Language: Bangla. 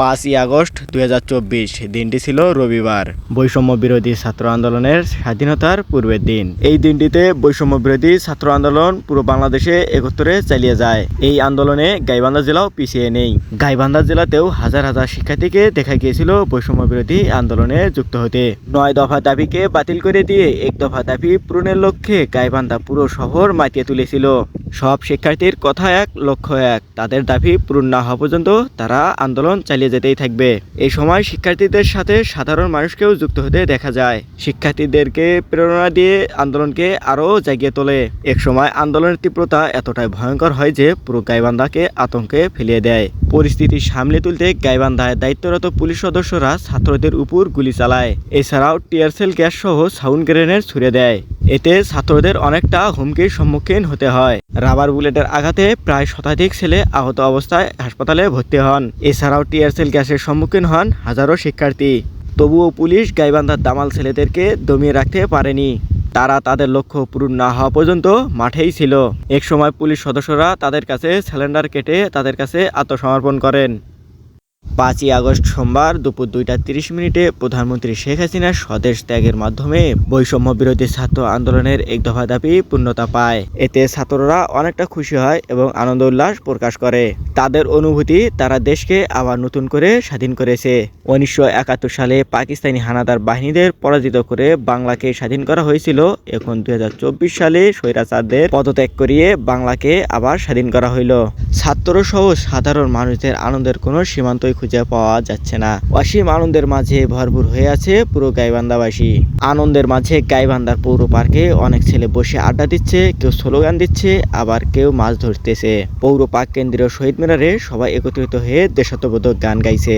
পাঁচই আগস্ট দুই হাজার চব্বিশ। দিনটি ছিল রবিবার। বৈষম্য বিরোধী ছাত্র আন্দোলনের স্বাধীনতার পূর্বের দিন। এই দিনটিতে বৈষম্য বিরোধী ছাত্র আন্দোলন পুরো বাংলাদেশে একত্রে চালিয়ে যায়। এই আন্দোলনে গাইবান্ধা জেলাও পিছিয়ে নেই। গাইবান্ধা জেলাতেও হাজার হাজার শিক্ষার্থীকে দেখা গিয়েছিল বৈষম্য বিরোধী আন্দোলনে যুক্ত হতে। নয় দফা দাবিকে বাতিল করে দিয়ে এক দফা দাবি পূরণের লক্ষ্যে গাইবান্ধা পুরো শহর মাতিয়ে তুলেছিল। সব শিক্ষার্থীর কথা এক, লক্ষ্য এক। তাদের দাবি পূরণ না হওয়া পর্যন্ত তারা আন্দোলন চালিয়ে যেতেই থাকবে। এই সময় শিক্ষার্থীদের সাথে সাধারণ মানুষকেও যুক্ত হতে দেখা যায়। শিক্ষার্থীদেরকে প্রেরণা দিয়ে আন্দোলনকে আরও জাগিয়ে তোলে। এক সময় আন্দোলনের তীব্রতা এতটাই ভয়ঙ্কর হয় যে পুরো গাইবান্ধাকে আতঙ্কে ফেলিয়ে দেয়। পরিস্থিতি সামলে তুলতে গাইবান্ধায় দায়িত্বরত পুলিশ সদস্যরা ছাত্রদের উপর গুলি চালায়। এছাড়াও টিয়ারসেল গ্যাস সহ সাউন্ড গ্রেনেড ছুড়ে দেয়। এতে ছাত্রদের অনেকটা হুমকির সম্মুখীন হতে হয়। রাবার বুলেটের আঘাতে প্রায় শতাধিক ছেলে আহত অবস্থায় হাসপাতালে ভর্তি হন। এছাড়াও টিয়ারসেল গ্যাসের সম্মুখীন হন হাজারো শিক্ষার্থী। তবুও পুলিশ গাইবান্ধার দামাল ছেলেদেরকে দমিয়ে রাখতে পারেনি। তারা তাদের লক্ষ্য পূরণ না হওয়া পর্যন্ত মাঠেই ছিল। এক সময় পুলিশ সদস্যরা তাদের কাছে সিলিন্ডার কেটে তাদের কাছে আত্মসমর্পণ করেন। পাঁচই আগস্ট সোমবার দুপুর দুইটা তিরিশ মিনিটে প্রধানমন্ত্রী শেখ হাসিনার স্বদেশ ত্যাগের মাধ্যমে বৈষম্য বিরোধী ছাত্র আন্দোলনের এক দফা দাবি পূর্ণতা পায়। এতে ছাত্ররা অনেকটা খুশি হয় এবং আনন্দ উল্লাস প্রকাশ করে। তাদের অনুভূতি, তারা দেশকে আবার নতুন করে স্বাধীন করেছে। উনিশশো একাত্তর সালে পাকিস্তানি হানাদার বাহিনীদের পরাজিত করে বাংলাকে স্বাধীন করা হয়েছিল। এখন দুই হাজার চব্বিশ সালে স্বৈরাচারদের পদত্যাগ করিয়ে বাংলাকে আবার স্বাধীন করা হইল। ছাত্র সহ সাধারণ মানুষদের আনন্দের কোনো সীমান্তই খুঁজে পাওয়া যাচ্ছে না। অসীম আনন্দের মাঝে ভরপুর হয়ে আছে পুরো গাইবান্ধাবাসী। আনন্দের মাঝে গাইবান্ধার পৌর পার্কে অনেক ছেলে বসে আড্ডা দিচ্ছে, কেউ স্লোগান দিচ্ছে, আবার কেউ মাছ ধরতেছে। পৌর পার্ক কেন্দ্রীয় শহীদ মিনারে সবাই একত্রিত হয়ে দেশাত্মবোধক গান গাইছে।